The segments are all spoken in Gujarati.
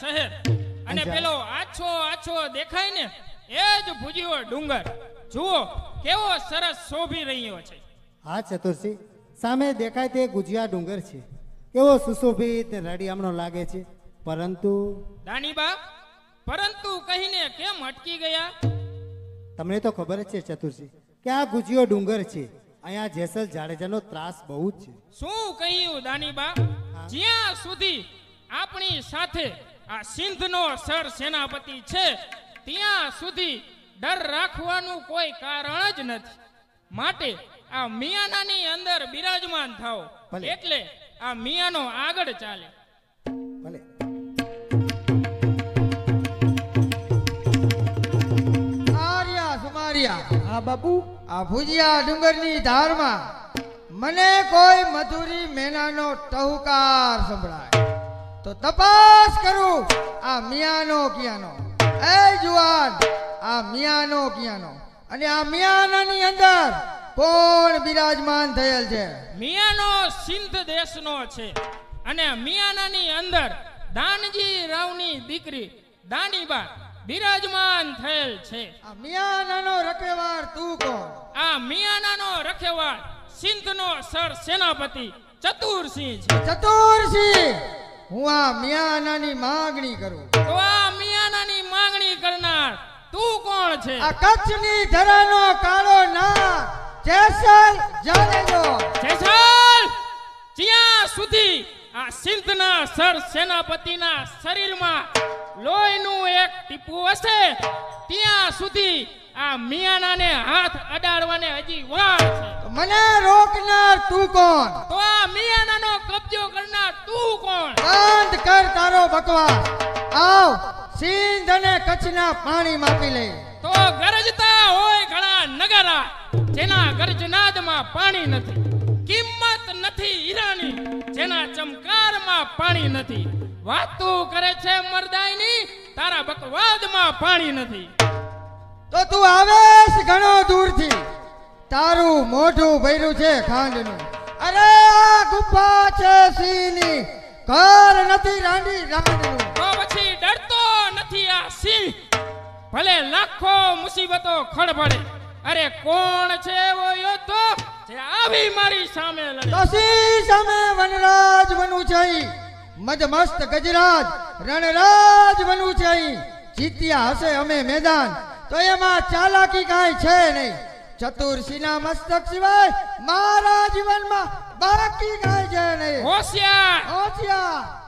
શહેર. અને પેલો આછો આછો દેખાય ને એ જ ભુજીયો ડુંગર. જુઓ કેવો સરસ શોભી રહ્યો છે. હા ચતુરસિંહ સામે દેખાય તે ગુજિયા ડુંગર છે. કેવો સુશોભિત રડિયામણો લાગે છે. પરંતુ દાનીબા પરંતુ કહીને કેમ અટકી ગયા? તમને તો ખબર જ છે ચતુરસિંહ કે આ ગુજિયો ડુંગર છે. અહીંયા જેસલ જાડેજાનો ત્રાસ બહુ જ છે. શું કહ્યું દાનીબા જ્યાં સુધી આપણી સાથે આ સિંધનો સર સેનાપતિ છે ત્યાં સુધી ડર રાખવાનું કોઈ કારણ જ નથી. માટે આ મિયાનાની અંદર બિરાજમાન થાઓ. ભલે. એટલે આ મિયાનો આગળ ચાલે. ભલે. આર્યા સુમારિયા. આ બાપુ? આ ભુજિયા ડુંગરની ધારમાં મને કોઈ મધુરી મેનાનો ટહુકાર સંભળાય. તો તપાસ કરું. આ મિયાનો કિયાનો. એ જુવાન આ મિયાનો કિયાનો. અને આ મિયાનાની અંદર કોણ બિરાજમાન થયેલ છે? મિયાનો સિંધ દેશનો છે. અને મિયાનાની અંદર દાનજી રાવની દીકરી દાનીબા બિરાજમાન થયેલ છે. આ મિયાનાનો રખેવાળ તું કોણ? આ મિયાનાનો રખેવાળ સિંધનો સર સેનાપતિ ચતુરસિંહ છે. ચતુરસિંહ. હું આ મિયાનાની માગણી કરું. તો આ મિયાનાની માંગણી કરનાર તું કોણ છે? આ કચ્છની ધરાનો કાળો નાગ જેસલ જાનેજો જેસલ! જ્યાં સુધી આ સિંધના સર સેનાપતિના શરીરમાં લોહીનું એક ટીપું હશે ત્યાં સુધી આ મિયાનાને હાથ અડાડવાને હજી વાર છે. મને રોકનાર તું કોણ? તો આ કરનાર તું કોણ? બંધ કર તારો બકવાસ. આવ સિંધ અને કચ્છના પાણી માપી લે. તો ગરજતા હોય ઘણા નગરા જેના ગર્જનાદમાં પાણી નથી. કિંમત નથી હીરાની જેના ચમકારમાં પાણી નથી. વાતું કરે છે મરદાઈની તારા બકવાદમાં પાણી નથી. તો તું આવેશ ઘણો દૂરથી. તારું મોઢું ભર્યું છે ખાંડનું. અરે સિંહની ઘર નથી રાંડી રાંડનું તો પછી ડરતો નથી આ સિંહ. ભલે લાખો મુસીબતો ખડભડે અરે કોણ છે એવો યોદ્ધો જે આવી મારી સામે લડે? તો સિંહ સામે વનરાજ બનુ છે. મજમસ્ત ગજરાજ રણરાજ બનુ છે. જીત્યા હશે અમે મેદાન. તો એમાં ચાલાકી કાંઈ છે નહીં. ચતુરસિંહના મસ્તક સિવાય મારા જીવનમાં બાકી કાંઈ છે નહીં. હોશિયાર. હોશિયાર.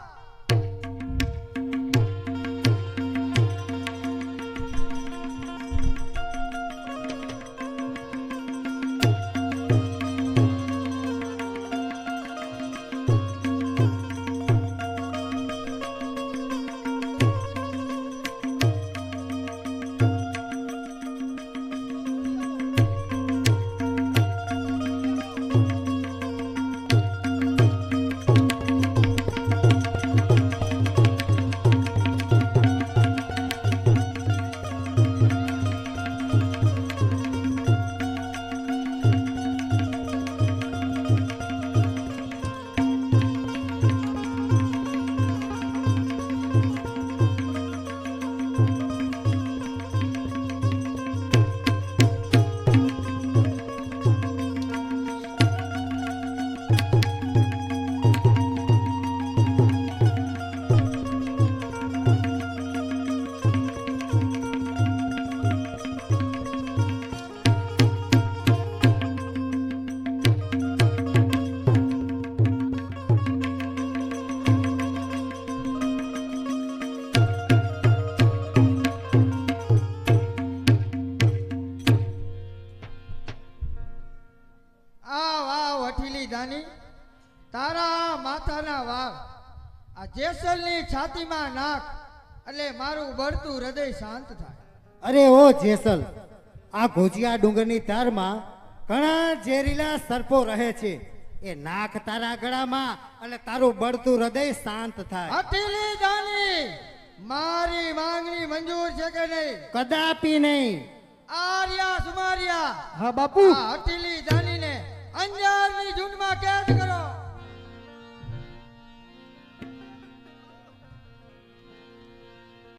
હઠીલી તારા માથાના વાવ આ જેસલની છાતીમાં નાખ એટલે મારું બળતું હૃદય શાંત થાય. અરે ઓ જેસલ આ ગુજિયા ડુંગરની તારમાં ઘણા ઝેરીલા સર્પો રહે છે. એ નાક તારા ગળામાં અને તારું બળતું હૃદય શાંત થાય. હટીલી દાની મારી માંગણી મંજૂર છે કે નહીં? કદાપી નહીં. આર્યા સુમારિયા. હા બાપુ. આ જૂનમાં કેદ કરો.